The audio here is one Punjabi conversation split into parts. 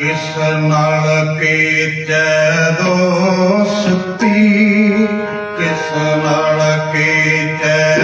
ਕਿਸ ਨਾਲ ਕੀਚੈ ਦੋਸਤੀ? ਕਿਸ ਨਾਲ ਕੀਚੈ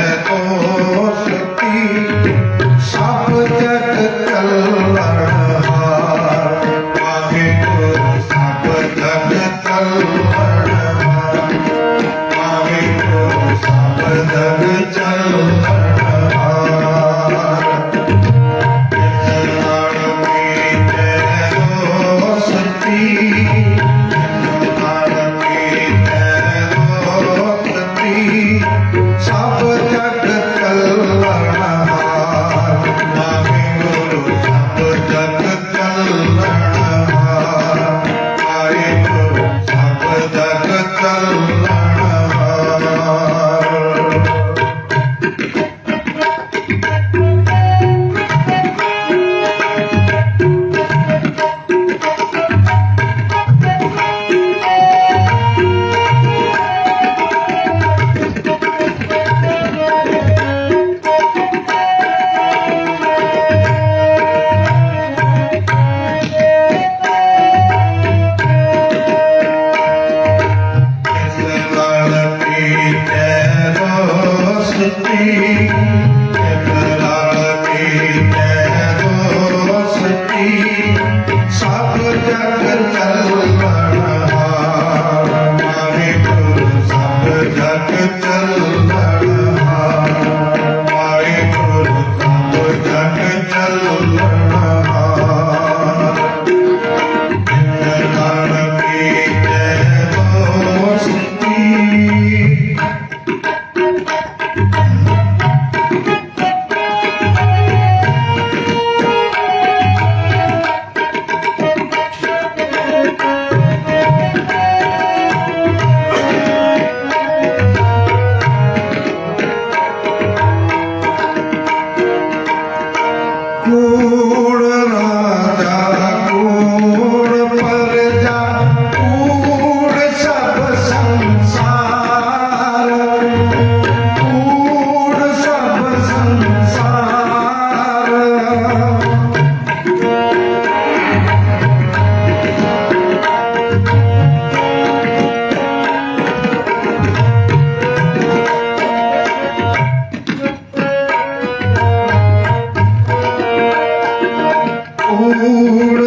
Santa ਸਤੀ ਸਭ ਜਗ puro